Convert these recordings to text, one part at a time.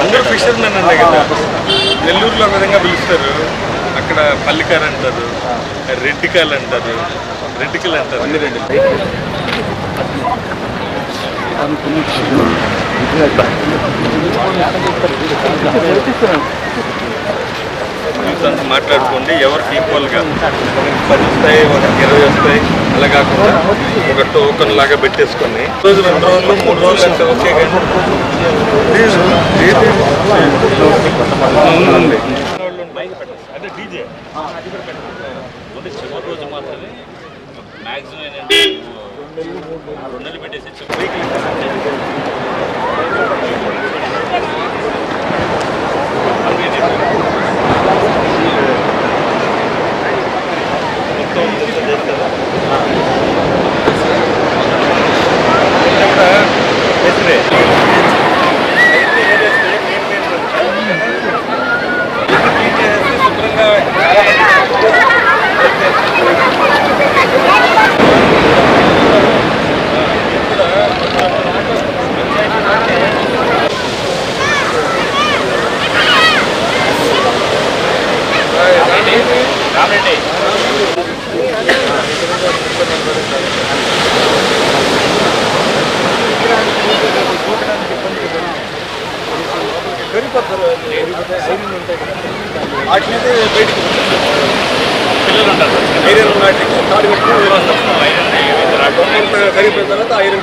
అందరూ ఫిషర్మెన్ అనే కదా. నెల్లూరులో ఒక విధంగా పిలుస్తారు. అక్కడ పల్లికారు అంటారు రెడ్డికాయలు అంటారు రెడ్డికలు అంటారు. మాట్లాడుకోండి ఎవరికి ఈక్వల్గా పది వస్తాయి ఒకరికి ఇరవై వస్తాయి. అలా కాకుండా ఒక టోకన్ లాగా పెట్టేసుకొని రోజు రెండు రోజులు మూడు రోజులు అంటే ఓకే కానీ ఉంది. అదే డీజే చివరి రోజు మాత్రమే మ్యాక్సిమం రెండు నెలలు పెట్టేసి రామండి వాటిని బయటికి పిల్లలు ఉంటారు. ఐరన్ వాటికి తాడు పెట్టుకుని కరిగిపోయిన తర్వాత ఐరన్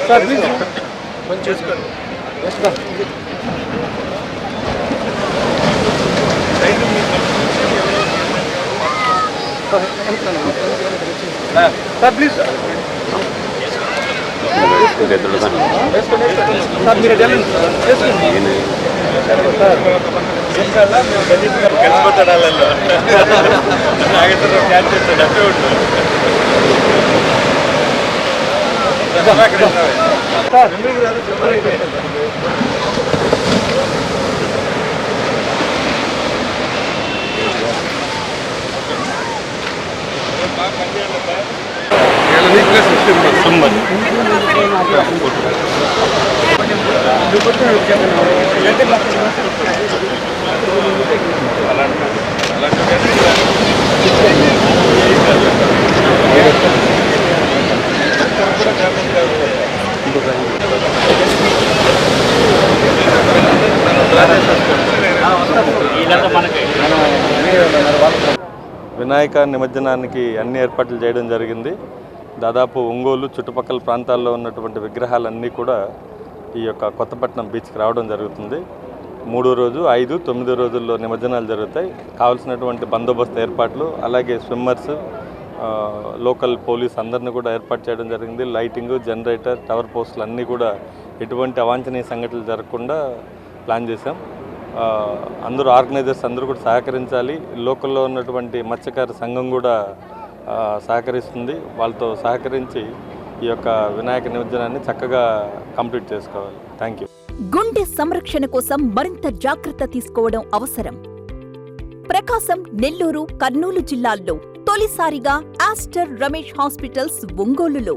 సార్ ప్లీజ్ చేసుకోండి సార్ ప్లీజ్ సార్ మీరు వెళ్ళండి నాగేశ్వరరావు క్యాచ్ చేస్తాడు అట్టే ఉండు అక్కడ ఉన్నావే. సార్ వీళ్ళంతా మనకి వినాయక నిమజ్జనానికి అన్ని ఏర్పాట్లు చేయడం జరిగింది. దాదాపు ఒంగోలు చుట్టుపక్కల ప్రాంతాల్లో ఉన్నటువంటి విగ్రహాలన్నీ కూడా ఈ యొక్క కొత్తపట్నం బీచ్కి రావడం జరుగుతుంది. మూడో రోజు ఐదు తొమ్మిదో రోజుల్లో నిమజ్జనాలు జరుగుతాయి. కావాల్సినటువంటి బందోబస్తు ఏర్పాట్లు అలాగే స్విమ్మర్స్ లోకల్ పోలీస్ అందరిని కూడా ఏర్పాటు చేయడం జరిగింది. లైటింగ్ జనరేటర్ టవర్ పోస్టులు అన్నీ కూడా ఎటువంటి అవాంఛనీయ సంఘటనలు జరగకుండా ప్లాన్ చేశాం. అందరూ ఆర్గనైజర్స్ అందరూ కూడా సహకరించాలి. లోకల్లో ఉన్నటువంటి మత్స్యకార సంఘం కూడా సహకరిస్తుంది. వాళ్ళతో సహకరించి ఈ యొక్క వినాయక నిమజ్జనాన్ని చక్కగా కంప్లీట్ చేసుకోవాలి. థ్యాంక్ యూ గుండె సంరక్షణ కోసం మరింత జాగ్రత్త తీసుకోవడం అవసరం. ప్రకాశం నెల్లూరు కర్నూలు జిల్లాల్లో తొలిసారిగా ఆస్టర్ రమేష్ హాస్పిటల్స్ ఒంగోలులో.